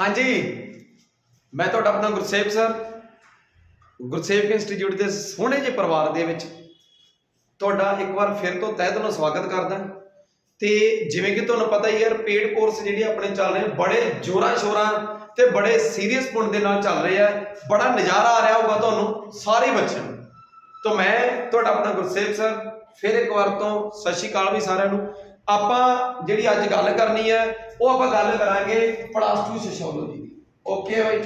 ਹਾਂਜੀ। ਮੈਂ ਤੁਹਾਡਾ ਆਪਣਾ ਗੁਰਸੇਵ ਸਰ ਗੁਰਸੇਵ ਇੰਸਟੀਚਿਊਟ ਦੇ ਸੋਹਣੇ ਜਿਹੇ ਪਰਿਵਾਰ ਦੇ ਵਿੱਚ ਤੁਹਾਡਾ ਇੱਕ ਵਾਰ ਫਿਰ ਤੋਂ ਤਹਿ ਦਿਲੋਂ ਸਵਾਗਤ ਕਰਦਾ। ਤੇ ਜਿਵੇਂ ਕਿ ਤੁਹਾਨੂੰ ਪਤਾ ਹੀ ਯਾਰ ਪੇਡ ਕੋਰਸ ਜਿਹੜੇ ਆਪਣੇ ਚੱਲ ਰਹੇ ਬੜੇ ਜੋਰਾਂ ਸ਼ੋਰਾਂ ਤੇ ਬੜੇ ਸੀਰੀਅਸ ਪੁੰਡ ਦੇ ਨਾਲ ਚੱਲ ਰਹੇ ਆ। ਬੜਾ ਨਜ਼ਾਰਾ ਆ ਰਿਹਾ ਹੋਊਗਾ ਤੁਹਾਨੂੰ ਸਾਰੇ ਬੱਚਿਆਂ ਨੂੰ। ਤਾਂ ਮੈਂ ਤੁਹਾਡਾ ਆਪਣਾ ਗੁਰਸੇਵ ਸਰ ਫਿਰ ਇੱਕ ਵਾਰ ਤੋਂ ਸਤਿ ਸ਼੍ਰੀ ਅਕਾਲ ਵੀ ਸਾਰਿਆਂ ਨੂੰ। ਆਪਾਂ ਜਿਹੜੀ ਅੱਜ ਗੱਲ ਕਰਨੀ ਹੈ, ਉਹ ਆਪਾਂ ਗੱਲ ਕਰਾਂਗੇ ਪਲੱਸ 2 ਸੋਸ਼ੀਓਲੋਜੀ ਦੀ। ਓਕੇ ਬਾਈ?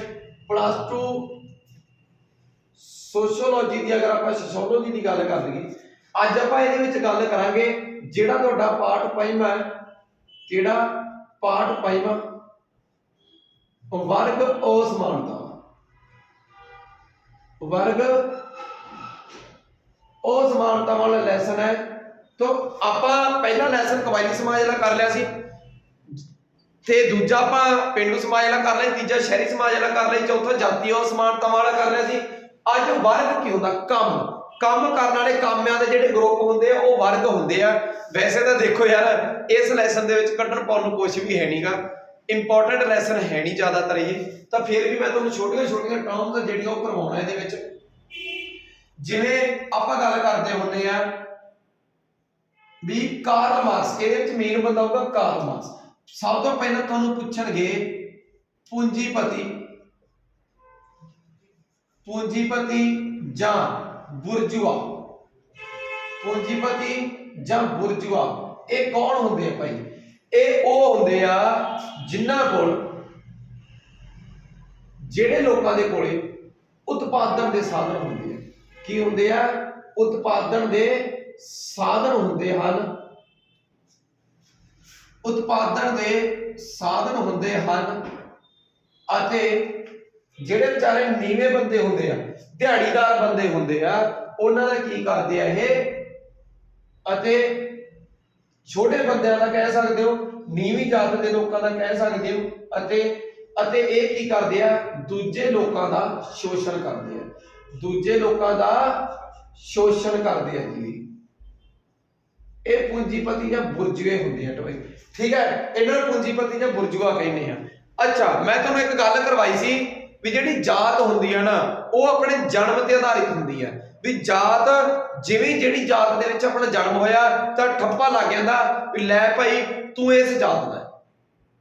ਪਲੱਸ 2 ਸੋਸ਼ੀਓਲੋਜੀ ਦੀ ਅਗਰ ਆਪਾਂ ਸੋਸ਼ੀਓਲੋਜੀ ਦੀ ਗੱਲ ਕਰ ਲਈਏ, ਅੱਜ ਆਪਾਂ ਇਹਦੇ ਵਿੱਚ ਗੱਲ ਕਰਾਂਗੇ ਜਿਹੜਾ ਤੁਹਾਡਾ ਪਾਠ ਪੰਜਵਾਂ ਹੈ। ਕਿਹੜਾ ਪਾਠ ਪੰਜਵਾਂ? ਵਰਗ ਅਸਮਾਨਤਾ। ਵਰਗ ਉਹ ਵਾਲਾ ਲੈਸਨ ਹੈ। ਤੋਂ ਆਪਾਂ ਪਹਿਲਾ ਲੈਸਨ ਕਬਾਇਲੀ ਸਮਾਜ ਵਾਲਾ ਕਰ ਲਿਆ ਸੀ। ਤੇ ਦੂਜਾ ਆਪਾਂ ਪਿੰਡੂ ਸਮਾਜ ਵਾਲਾ ਕਰ ਲਿਆ, ਤੀਜਾ ਸ਼ਹਿਰੀ ਸਮਾਜ ਵਾਲਾ ਕਰ ਲਿਆ, ਚੌਥਾ ਜਾਤੀ ਉਹ ਸਮਾਨਤਾ ਵਾਲਾ ਕਰ ਲਿਆ ਸੀ। ਅੱਜ ਵਰਗ ਕੀ ਹੁੰਦਾ? ਕੰਮ। ਕੰਮ ਕਰਨ ਵਾਲੇ ਕਾਮਿਆਂ ਦੇ ਜਿਹੜੇ ਗਰੁੱਪ ਹੁੰਦੇ ਆ, ਉਹ ਵਰਗ ਹੁੰਦੇ ਆ। ਵੈਸੇ ਤਾਂ ਦੇਖੋ ਯਾਰ, ਇਸ ਲੈਸਨ ਦੇ ਵਿੱਚ ਕੱਢਣ ਪਾਉਣ ਨੂੰ ਕੁਝ ਵੀ ਹੈ ਨਹੀਂਗਾ ਇੰਪੋਰਟੈਂਟ ਲੈਸਨ ਹੈ ਨਹੀਂ ਜ਼ਿਆਦਾਤਰ ਇਹ। ਤਾਂ ਫਿਰ ਵੀ ਮੈਂ ਤੁਹਾਨੂੰ ਛੋਟੀਆਂ ਛੋਟੀਆਂ ਟਰਮਸ ਜਿਹੜੀਆਂ ਉਹ ਕਰਵਾਉਣਾ ਇਹਦੇ ਵਿੱਚ। ਜਿਵੇਂ ਆਪਾਂ ਗੱਲ ਕਰਦੇ ਹੁੰਦੇ ਆ ਵੀ ਕਾਰਲ ਮਾਰਕਸ ਇਹਦੇ ਵਿੱਚ ਮੇਨ ਬੰਦਾ ਹੋਊਗਾ ਕਾਰਲ ਮਾਰਕਸ ਸਭ ਤੋਂ ਪਹਿਲਾਂ ਤੁਹਾਨੂੰ ਪੁੱਛਣਗੇ ਪੂੰਜੀਪਤੀ। ਪੂੰਜੀਪਤੀ ਜਾਂ ਬੁਰਜੂਆ। ਪੂੰਜੀਪਤੀ ਜਾਂ ਬੁਰਜੂਆ, ਇਹ ਕੌਣ ਹੁੰਦੇ ਆ ਭਾਈ? ਇਹ ਉਹ ਹੁੰਦੇ ਆ ਜਿਨ੍ਹਾਂ ਕੋਲ ਜਿਹੜੇ ਲੋਕਾਂ ਦੇ ਕੋਲੇ ਉਤਪਾਦਨ ਦੇ ਸਾਧਨ ਹੁੰਦੇ ਆ। ਕੀ ਹੁੰਦੇ ਆ? ਉਤਪਾਦਨ ਦੇ ਸਾਧਨ ਹੁੰਦੇ ਹਨ। ਉਤਪਾਦਨ ਦੇ ਸਾਧਨ ਹੁੰਦੇ ਹਨ ਅਤੇ ਜਿਹੜੇ ਵਿਚਾਰੇ ਨੀਵੇਂ ਬੰਦੇ ਹੁੰਦੇ ਆ, ਦਿਹਾੜੀਦਾਰ ਬੰਦੇ ਹੁੰਦੇ ਆ, ਉਹਨਾਂ ਦਾ ਕੀ ਕਰਦੇ ਆ ਇਹ? ਅਤੇ ਛੋਟੇ ਬੰਦਿਆਂ ਦਾ ਕਹਿ ਸਕਦੇ ਹੋ, ਨੀਵੀਂ ਜਾਤ ਦੇ ਲੋਕਾਂ ਦਾ ਕਹਿ ਸਕਦੇ ਹੋ, ਅਤੇ ਅਤੇ ਇਹ ਕੀ ਕਰਦੇ ਆ? ਦੂਜੇ ਲੋਕਾਂ ਦਾ ਸ਼ੋਸ਼ਣ ਕਰਦੇ ਆ। ਦੂਜੇ ਲੋਕਾਂ ਦਾ ਸ਼ੋਸ਼ਣ ਕਰਦੇ ਆ ਜੀ। ਇਹ ਪੂੰਜੀਪਤੀ ਜਾਂ ਬੁਰਜੂਏ ਹੁੰਦੇ ਆ ਟੋਏ। ਠੀਕ ਹੈ, ਇਹਨਾਂ ਨੂੰ ਪੂੰਜੀਪਤੀ ਜਾਂ ਬੁਰਜੂਆ ਕਹਿੰਦੇ ਆ। ਅੱਛਾ, ਮੈਂ ਤੁਹਾਨੂੰ ਇੱਕ ਗੱਲ ਕਰਵਾਈ ਸੀ ਵੀ ਜਿਹੜੀ ਜਾਤ ਹੁੰਦੀ ਆ ਨਾ, ਉਹ ਆਪਣੇ ਜਨਮ ਤੇ ਆਧਾਰਿਤ ਹੁੰਦੀ ਆ। ਵੀ ਜਾਤ ਜਿਵੇਂ ਜਿਹੜੀ ਜਾਤ ਦੇ ਵਿੱਚ ਆਪਣਾ ਜਨਮ ਹੋਇਆ, ਤਾਂ ਠੱਪਾ ਲੱਗ ਜਾਂਦਾ ਵੀ ਲੈ ਭਾਈ, ਤੂੰ ਇਸ ਜਾਤ ਦਾ।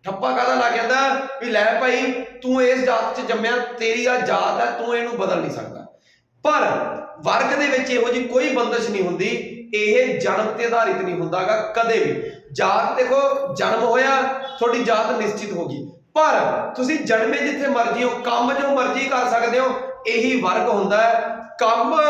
ਠੱਪਾ ਕਾਹਦਾ ਲੱਗ ਜਾਂਦਾ? ਵੀ ਲੈ ਭਾਈ, ਤੂੰ ਇਸ ਜਾਤ 'ਚ ਜੰਮਿਆ, ਤੇਰੀ ਆ ਜਾਤ ਹੈ, ਤੂੰ ਇਹਨੂੰ ਬਦਲ ਨਹੀਂ ਸਕਦਾ। ਪਰ ਵਰਗ ਦੇ ਵਿੱਚ ਇਹੋ ਜੀ ਕੋਈ ਬੰਦਸ਼ ਨਹੀਂ ਹੁੰਦੀ ਇਹ ਜਨਮ ਤੇ ਆਧਾਰਿਤ ਨਹੀਂ ਹੁੰਦਾਗਾ, ਕਦੇ ਵੀ। ਜਾਤ ਦੇਖੋ, ਜਨਮ ਹੋਇਆ, ਤੁਹਾਡੀ ਜਾਤ ਨਿਸ਼ਚਿਤ ਹੋ ਗਈ। ਪਰ ਤੁਸੀਂ ਜਨਮੇ ਜਿੱਥੇ ਮਰਜ਼ੀ ਹੋ, ਕੰਮ ਜੋ ਮਰਜ਼ੀ ਕਰ ਸਕਦੇ ਹੋ, ਇਹੀ ਵਰਗ ਹੁੰਦਾ ਹੈ। ਕੰਮ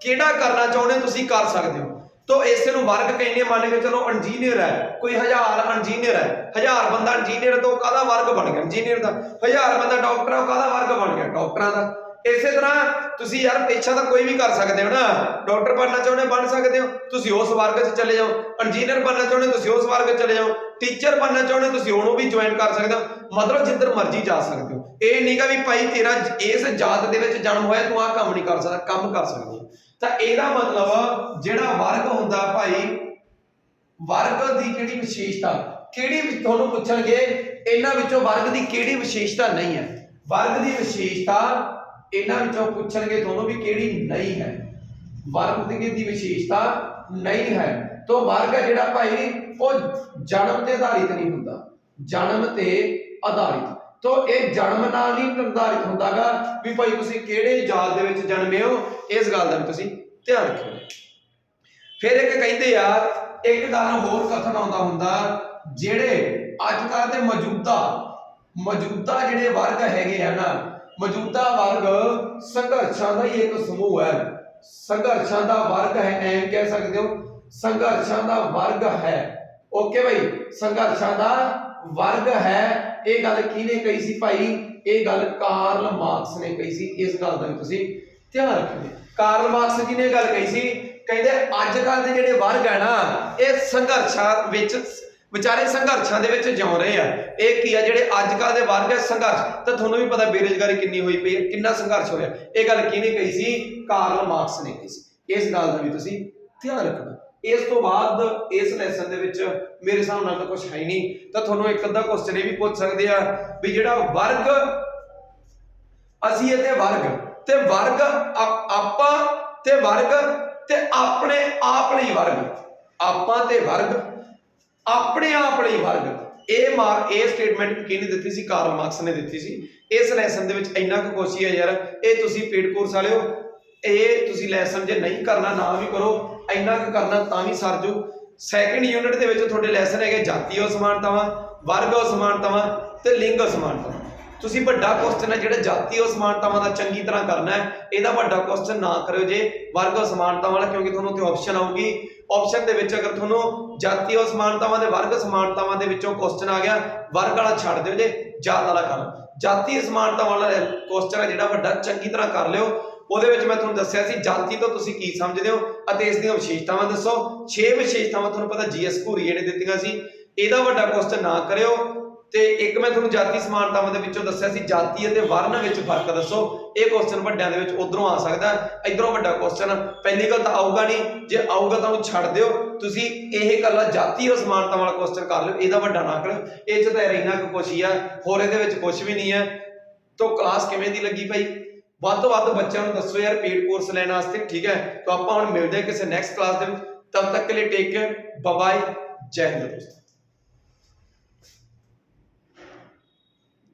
ਕਿਹੜਾ ਕਰਨਾ ਚਾਹੁੰਦੇ ਤੁਸੀਂ ਕਰ ਸਕਦੇ ਹੋ। ਤੋ ਇਸੇ ਨੂੰ ਵਰਗ ਕਹਿੰਦੇ ਮੰਨ ਕੇ ਚਲੋ ਇੰਜੀਨੀਅਰ ਹੈ। ਕੋਈ ਹਜ਼ਾਰ ਇੰਜੀਨੀਅਰ ਹੈ। ਹਜ਼ਾਰ ਬੰਦਾ ਇੰਜੀਨੀਅਰ ਤੋਂ ਕਾਹਦਾ ਵਰਗ ਬਣ ਗਿਆ? ਇੰਜੀਨੀਅਰ ਦਾ। ਹਜ਼ਾਰ ਬੰਦਾ ਡਾਕਟਰ ਹੈ ਉਹ ਕਾਹਦਾ ਵਰਗ ਬਣ ਗਿਆ? ਡਾਕਟਰਾਂ ਦਾ। ਇਸੇ ਤਰ੍ਹਾਂ ਤੁਸੀਂ ਯਾਰ ਪੇਸ਼ਾ ਤਾਂ ਕੋਈ ਵੀ ਕਰ ਸਕਦੇ ਹੋ ਨਾ। ਡਾਕਟਰ ਬਣਨਾ ਚਾਹੁੰਦੇ ਬਣ ਸਕਦੇ ਹੋ। ਤੁਸੀਂ ਉਸ ਵਰਗ 'ਚ ਚਲੇ ਜਾਓ। ਇੰਜੀਨੀਅਰ ਬਣਨਾ ਚਾਹੁੰਦੇ ਤੁਸੀਂ ਉਸ ਵਰਗ 'ਚ ਚਲੇ ਜਾਓ। ਟੀਚਰ ਬਣਨਾ ਚਾਹੁੰਦੇ ਤੁਸੀਂ ਉਹਨੂੰ ਵੀ ਜੁਆਇਨ ਕਰ ਸਕਦੇ ਹੋ। ਮਤਲਬ ਜਿੱਧਰ ਮਰਜ਼ੀ ਜਾ ਸਕਦੇ ਹੋ। ਇਹ ਨਹੀਂਗਾ ਵੀ ਭਾਈ ਤੇਰਾ ਇਸ ਜਾਤ ਦੇ ਵਿੱਚ ਜਨਮ ਹੋਇਆ, ਤੂੰ ਆਹ ਕੰਮ ਨਹੀਂ ਕਰ ਸਕਦਾ, ਕੰਮ ਕਰ ਸਕਦੀ। ਤਾਂ ਇਹਦਾ ਮਤਲਬ ਜਿਹੜਾ ਵਰਗ ਹੁੰਦਾ ਭਾਈ, ਵਰਗ ਦੀ ਕਿਹੜੀ ਵਿਸ਼ੇਸ਼ਤਾ? ਕਿਹੜੀ ਤੁਹਾਨੂੰ ਪੁੱਛਣਗੇ, ਇਹਨਾਂ ਵਿੱਚੋਂ ਵਰਗ ਦੀ ਕਿਹੜੀ ਵਿਸ਼ੇਸ਼ਤਾ ਨਹੀਂ ਹੈ। ਵਰਗ ਦੀ ਵਿਸ਼ੇਸ਼ਤਾ ਇਹਨਾਂ ਵਿੱਚੋਂ ਪੁੱਛਣਗੇ ਤੁਹਾਨੂੰ ਵੀ ਕਿਹੜੀ ਨਹੀਂ ਹੈ। ਵਰਗ ਦੀ ਵਿਸ਼ੇਸ਼ਤਾ ਨਹੀਂ ਹੈ। ਤੋਂ ਵਰਗ ਹੈ ਜਿਹੜਾ ਭਾਈ, ਉਹ ਜਨਮ ਤੇ ਆਧਾਰਿਤ ਨਹੀਂ ਹੁੰਦਾ। ਜਨਮ ਤੇ ਆਧਾਰਿਤ। ਤੋਂ ਇਹ ਜਨਮ ਨਾਲ ਨਹੀਂ ਨਿਰਧਾਰਿਤ ਹੁੰਦਾਗਾ ਵੀ ਭਾਈ ਤੁਸੀਂ ਕਿਹੜੇ ਜਾਤ ਦੇ ਵਿੱਚ ਜਨਮੇ ਹੋ, ਇਸ ਗੱਲ ਦਾ ਵੀ ਤੁਸੀਂ ਧਿਆਨ ਰੱਖਿਓ। ਫਿਰ ਇੱਕ ਕਹਿੰਦੇ ਆ, ਇੱਕ ਗੱਲ ਹੋਰ ਕਥਨ ਆਉਂਦਾ ਹੁੰਦਾ, ਜਿਹੜੇ ਅੱਜ ਕੱਲ੍ਹ ਦੇ ਮੌਜੂਦਾ ਮੌਜੂਦਾ ਜਿਹੜੇ ਵਰਗ ਹੈਗੇ ਆ ਨਾ ਮੌਜੂਦਾ ਵਰਗ ਸੰਘਰਸ਼ਾਂ ਦਾ ਹੀ ਇੱਕ ਸਮੂਹ ਹੈ। ਸੰਘਰਸ਼ਾਂ ਦਾ ਵਰਗ ਹੈ, ਐਂ ਕਹਿ ਸਕਦੇ ਹੋ। ਸੰਘਰਸ਼ਾਂ ਦਾ ਵਰਗ ਹੈ। ਓਕੇ ਭਾਈ ਸੰਘਰਸ਼ਾਂ ਦਾ ਵਰਗ ਹੈ। ਇਹ ਗੱਲ ਕਿਹਨੇ ਕਹੀ ਸੀ ਭਾਈ? ਇਹ ਗੱਲ ਕਾਰਲ ਮਾਰਕਸ ਨੇ ਕਹੀ ਸੀ, ਇਸ ਗੱਲ ਦਾ ਵੀ ਤੁਸੀਂ ਧਿਆਨ ਰੱਖਣਾ ਕਾਰਲ ਮਾਰਕਸ ਜੀ ਨੇ ਗੱਲ ਕਹੀ ਸੀ? ਕਹਿੰਦੇ ਅੱਜ ਕੱਲ ਦੇ ਜਿਹੜੇ ਵਰਗ ਹੈ ਨਾ, ਇਹ ਸੰਘਰਸ਼ਾਂ ਵਿੱਚ ਵਿਚਾਰੇ ਸੰਘਰਸ਼ਾਂ ਦੇ ਵਿੱਚ ਜਿਉ ਰਹੇ ਆ। ਇਹ ਕੀ ਆ, ਜਿਹੜੇ ਅੱਜ ਕੱਲ ਦੇ ਵਰਗ ਹੈ ਸੰਘਰਸ਼, ਤਾਂ ਤੁਹਾਨੂੰ ਵੀ ਪਤਾ ਬੇਰੁਜ਼ਗਾਰੀ ਕਿੰਨੀ ਹੋਈ ਪਈ ਹੈ ਕਿੰਨਾ ਸੰਘਰਸ਼ ਹੋ ਰਿਹਾ। ਇਹ ਗੱਲ ਕਿਹਨੇ ਕਹੀ ਸੀ? ਕਾਰਲ ਮਾਰਕਸ ਨੇ ਕਹੀ ਸੀ। ਇਸ ਗੱਲ ਦਾ ਵੀ ਤੁਸੀਂ ਧਿਆਨ ਰੱਖਣਾ। ਇਸ ਤੋਂ ਬਾਅਦ ਇਸ ਲੈਸਨ ਦੇ ਵਿੱਚ ਮੇਰੇ ਹਿਸਾਬ ਨਾਲ ਤਾਂ ਕੁਝ ਹੈ ਹੀ ਨਹੀਂ। ਤਾਂ ਤੁਹਾਨੂੰ ਇੱਕ ਅੱਧਾ ਕੁਐਸਚਨ ਇਹ ਵੀ ਪੁੱਛ ਸਕਦੇ ਆ ਵੀ ਜਿਹੜਾ ਵਰਗ, ਅਸੀਂ ਅਤੇ ਵਰਗ, ਤੇ ਵਰਗ ਆਪਾਂ ਤੇ ਵਰਗ, ਤੇ ਆਪਣੇ ਆਪ ਲਈ ਵਰਗ। ਆਪਾਂ ਤੇ ਵਰਗ ਆਪਣੇ ਆਪ ਲਈ ਵਰਗ। ਇਹ ਮਾਰ, ਇਹ ਸਟੇਟਮੈਂਟ ਕਿਹਨੇ ਦਿੱਤੀ ਸੀ, ਕਾਰਲ ਮਾਰਕਸ ਨੇ ਦਿੱਤੀ ਸੀ। ਇਸ ਲੈਸਨ ਦੇ ਵਿੱਚ ਇੰਨਾ ਕੁ ਕੋਸ਼ੀ ਹੈ ਯਾਰ। ਇਹ ਤੁਸੀਂ ਪੇਡ ਕੋਰਸ ਵਾਲਿਓ, ਇਹ ਤੁਸੀਂ ਲੈਸਨ ਜੇ ਨਹੀਂ ਕਰਨਾ, ਨਾ ਵੀ ਕਰੋ, ਇੰਨਾ ਕੁ ਕਰਨਾ ਤਾਂ ਵੀ ਸਰ ਜੂ। ਸੈਕੰਡ ਯੂਨਿਟ ਦੇ ਵਿੱਚ ਤੁਹਾਡੇ ਲੈਸਨ ਹੈਗੇ ਜਾਤੀ ਅਸਮਾਨਤਾਵਾਂ, ਵਰਗ ਅਸਮਾਨਤਾਵਾਂ ਤੇ ਲਿੰਗ ਅਸਮਾਨਤਾਵਾਂ। ਤੁਸੀਂ ਵੱਡਾ ਕੁਐਸਚਨ ਹੈ, ਜਿਹੜਾ ਜਾਤੀ ਅਸਮਾਨਤਾਵਾਂ ਦਾ ਚੰਗੀ ਤਰ੍ਹਾਂ ਕਰਨਾ ਹੈ, ਇਹਦਾ ਵੱਡਾ ਕੁਐਸਚਨ ਨਾ ਕਰਿਓ ਜੇ ਵਰਗ ਅਸਮਾਨਤਾਵਾਂ ਵਾਲਾ, ਕਿਉਂਕਿ ਤੁਹਾਨੂੰ ਉੱਥੇ ਆਪਸ਼ਨ ਆਊਗੀ। ਆਪਸ਼ਨ ਦੇ ਵਿੱਚ ਅਗਰ ਤੁਹਾਨੂੰ ਜਾਤੀ ਅਸਮਾਨਤਾਵਾਂ ਦੇ ਵਰਗ ਅਸਮਾਨਤਾਵਾਂ ਦੇ ਵਿੱਚੋਂ ਕੁਐਸਚਨ ਆ ਗਿਆ, ਵਰਗ ਵਾਲਾ ਛੱਡ ਦਿਓ ਜੇ ਜਾਤ ਵਾਲਾ ਕਰ ਜਾਤੀ ਅਸਮਾਨਤਾਵਾਂ ਵਾਲਾ ਕੁਐਸਚਨ ਹੈ ਜਿਹੜਾ ਵੱਡਾ, ਚੰਗੀ ਤਰ੍ਹਾਂ ਕਰ ਲਿਓ। ਉਹਦੇ ਵਿੱਚ ਮੈਂ ਤੁਹਾਨੂੰ ਦੱਸਿਆ ਸੀ, ਜਾਤੀ ਤੋਂ ਤੁਸੀਂ ਕੀ ਸਮਝਦੇ ਹੋ ਅਤੇ ਇਸ ਦੀਆਂ ਵਿਸ਼ੇਸ਼ਤਾਵਾਂ ਦੱਸੋ। 6 ਵਿਸ਼ੇਸ਼ਤਾਵਾਂ ਤੁਹਾਨੂੰ ਪਤਾ ਜੀਐਸ ਘੂਰੀਏ ਨੇ ਦਿੱਤੀਆਂ ਸੀ। ਇਹਦਾ ਵੱਡਾ ਕੁਐਸਚਨ ਨਾ ਕਰਿਓ। ਤੇ ਇੱਕ ਮੈਂ ਤੁਹਾਨੂੰ ਜਾਤੀ ਸਮਾਨਤਾਵਾਂ ਦੇ ਵਿੱਚੋਂ ਦੱਸਿਆ ਸੀ, ਜਾਤੀ ਅਤੇ ਵਰਨ ਵਿੱਚ ਫ਼ਰਕ ਦੱਸੋ। ਇਹ ਕੁਐਸਚਨ ਵੱਡਿਆਂ ਦੇ ਵਿੱਚ ਉਧਰੋਂ ਆ ਸਕਦਾ ਇਧਰੋਂ ਵੱਡਾ ਕੁਐਸਚਨ ਪਹਿਲੀ ਗੱਲ ਤਾਂ ਆਊਗਾ ਨਹੀਂ, ਜੇ ਆਊਗਾ ਤਾਂ ਉਹਨੂੰ ਛੱਡ ਦਿਓ। ਤੁਸੀਂ ਇਹ ਕੱਲਾ ਜਾਤੀ ਔਰ ਸਮਾਨਤਾ ਵਾਲਾ ਕੁਐਸਚਨ ਕਰ ਲਿਓ, ਇਹਦਾ ਵੱਡਾ ਨਾ ਕਰਿਓ ਇਹ ਚ ਤਾਂ ਇੰਨਾ ਕੁ ਕੁਛ ਹੀ ਆ, ਹੋਰ ਇਹਦੇ ਵਿੱਚ ਕੁਝ ਵੀ ਨਹੀਂ ਹੈ ਤੋਂ ਕਲਾਸ ਕਿਵੇਂ ਦੀ ਲੱਗੀ ਭਾਈ? ਵੱਧ ਤੋਂ ਵੱਧ ਬੱਚਿਆਂ ਨੂੰ ਦੱਸੋ ਯਾਰ ਪੇਡ ਕੋਰਸ ਲੈਣ ਵਾਸਤੇ, ਠੀਕ ਹੈ? ਤਾਂ ਆਪਾਂ ਹੁਣ ਮਿਲਦੇ ਹਾਂ ਕਿਸੇ ਨੈਕਸਟ ਕਲਾਸ ਦੇ ਵਿੱਚ। ਤਦ ਤੱਕ ਲਈ ਟੇਕ ਕੇਅਰ ਬਾਏ ਜੈ ਹਿੰਦ ਦੋਸਤੋ।